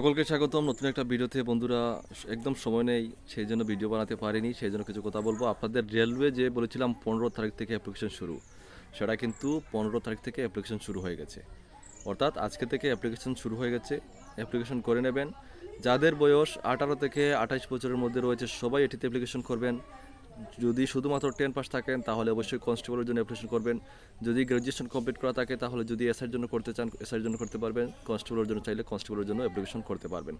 সকলকে স্বাগতম। নতুন একটা ভিডিওতে বন্ধুরা একদম সময় নেই, সেই জন্য ভিডিও বানাতে পারিনি, সেই জন্য কিছু কথা বলব। আপনাদের রেলওয়ে যে বলেছিলাম, পনেরো তারিখ থেকে অ্যাপ্লিকেশন শুরু। সেটা কিন্তু পনেরো তারিখ থেকে অ্যাপ্লিকেশন শুরু হয়ে গেছে। অর্থাৎ আজকে থেকে অ্যাপ্লিকেশন শুরু হয়ে গেছে। অ্যাপ্লিকেশন করে নেবেন। যাদের বয়স আঠারো থেকে আঠাশ বছরের মধ্যে রয়েছে, সবাই এটিতে অ্যাপ্লিকেশন করবেন। যদি শুধুমাত্র টেন পাস থাকেন, তাহলে অবশ্যই কনস্টেবলের জন্য অ্যাপ্লিকেশন করবেন। যদি গ্র্যাজুয়েশন কমপ্লিট করা থাকে, তাহলে যদি এসআর জন্য করতে চান এসআর জন্য করতে পারবেন। কনস্টেবলের জন্য চাইলে কনস্টেবলের জন্য অ্যাপ্লিকেশন করতে পারবেন।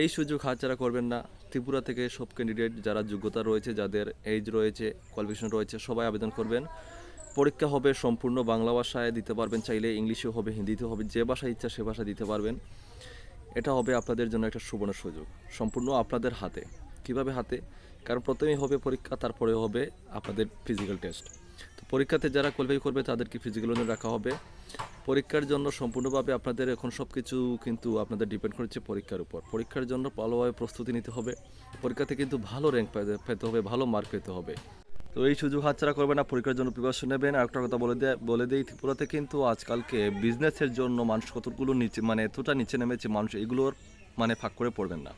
এই সুযোগ হাতছাড়া করবেন না। ত্রিপুরা থেকে সব ক্যান্ডিডেট যারা যোগ্যতা রয়েছে, যাদের এজ রয়েছে কোয়ালিফিকেশন রয়েছে, সবাই আবেদন করবেন। পরীক্ষা হবে সম্পূর্ণ বাংলা ভাষায়, দিতে পারবেন চাইলে ইংলিশেও হবে, হিন্দিতেও হবে, যে ভাষা ইচ্ছা সে ভাষা দিতে পারবেন। এটা হবে আপনাদের জন্য একটা সুবর্ণ সুযোগ। সম্পূর্ণ আপনাদের হাতে। কীভাবে হাতে? কারণ প্রথমেই হবে পরীক্ষা তারপরে হবে আপনাদের ফিজিক্যাল টেস্ট তো পরীক্ষাতে যারা কোয়ালিফাই করবে, তাদেরকে ফিজিক্যাল জন্য রাখা হবে। পরীক্ষার জন্য সম্পূর্ণভাবে আপনাদের এখন সব কিছু কিন্তু আপনাদের ডিপেন্ড করছে পরীক্ষার উপর। পরীক্ষার জন্য ভালোভাবে প্রস্তুতি নিতে হবে। পরীক্ষাতে কিন্তু ভালো র্যাঙ্ক পেতে হবে, ভালো মার্ক পেতে হবে। তো এই সুযোগ হাতছাড়া করবেন না, পরীক্ষার জন্য প্রিপারেশন নেবেন। আর একটা কথা বলে দেয় বলে দেই, ত্রিপুরাতে কিন্তু আজকালকে বিজনেসের জন্য মানুষ কতগুলো নিচে মানে এতটা নিচে নেমেছে, মানুষ এগুলোর মানে ফাঁক করে পড়বেন না।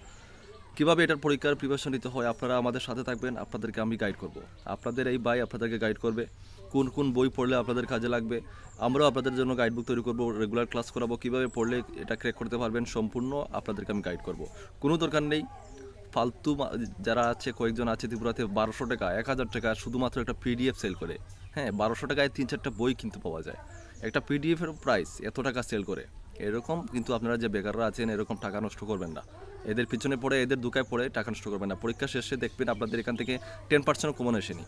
কীভাবে এটার পরীক্ষার প্রিপারেশন নিতে হয়, আপনারা আমাদের সাথে থাকবেন, আপনাদেরকে আমি গাইড করব। আপনাদের এই বাই আপনাদেরকে গাইড করবে, কোন কোন বই পড়লে আপনাদের কাজে লাগবে, আমরাও আপনাদের জন্য গাইড বুক তৈরি করব রেগুলার ক্লাস করাবো, কীভাবে পড়লে এটা ক্র্যাক করতে পারবেন, সম্পূর্ণ আপনাদেরকে আমি গাইড করব। কোনো দরকার নেই, ফালতু যারা আছে, কয়েকজন আছে ত্রিপুরাতে, বারোশো টাকা, এক হাজার টাকা শুধুমাত্র একটা পিডিএফ সেল করে। হ্যাঁ বারোশো টাকায় তিন চারটা বই কিনতে পাওয়া যায়। একটা পিডিএফের প্রাইস এত টাকা সেল করে। এরকম, কিন্তু আপনারা যে বেকাররা আছেন, এরকম টাকা নষ্ট করবেন না। এদের পিছনে পড়ে, এদের দুকায় পড়ে টাকা নষ্ট করবেন না। পরীক্ষা শেষে দেখবেন আপনাদের এখান থেকে টেন পার্সেন্ট কমন আসেনি।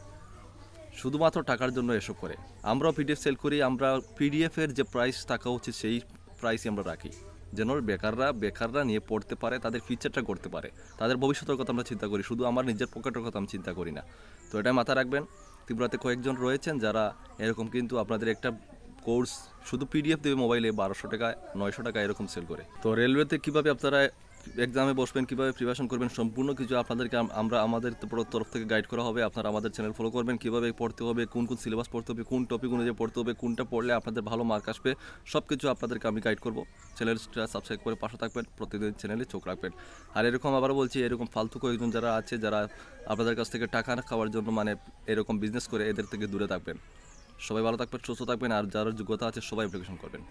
শুধুমাত্র টাকার জন্য এসব করে। আমরাও পিডিএফ সেল করি, আমরা পিডিএফের যে প্রাইস থাকা উচিত, সেই প্রাইসই আমরা রাখি। যেন বেকাররা বেকাররা নিয়ে পড়তে পারে, তাদের ফিউচারটা করতে পারে। তাদের ভবিষ্যতের কথা আমরা চিন্তা করি, শুধু আমার নিজের পকেটের কথা আমি চিন্তা করি না। তো এটা মাথা রাখবেন। ত্রিপুরাতে কয়েকজন রয়েছেন যারা এরকম, কিন্তু আপনাদের একটা কোর্স শুধু পিডিএফ দেবে মোবাইলে বারোশো টাকা, নয়শো টাকা এরকম সেল করে। তো রেলওয়েতে কীভাবে আপনারা এক্সামে বসবেন, কীভাবে প্রিপারেশন করবেন, সম্পূর্ণ কিছু আপনাদেরকে আমরা আমাদের তরফ- থেকে গাইড করা হবে। আপনারা আমাদের চ্যানেল ফলো করবেন, কীভাবে পড়তে হবে, কোন কোন সিলেবাস পড়তে হবে, কোন টপিক অনুযায়ী পড়তে হবে, কোনটা পড়লে আপনাদের ভালো মার্ক আসবে সব কিছু আপনাদেরকে আমি গাইড করব। চ্যানেলটা সাবস্ক্রাইব করে পাশে থাকবেন, প্রতিদিন চ্যানেলে চোখ রাখবেন। আর এরকম আবার বলছি, এরকম ফালতু কয়েকজন যারা আছে, যারা আপনাদের কাছ থেকে টাকা খাওয়ার জন্য মানে এরকম বিজনেস করে, এদের থেকে দূরে থাকবেন। সবাই ভালো থাকবেন সুস্থ থাকবেন আর যার যোগ্যতা আছে সবাই অ্যাপ্লিকেশন করবেন।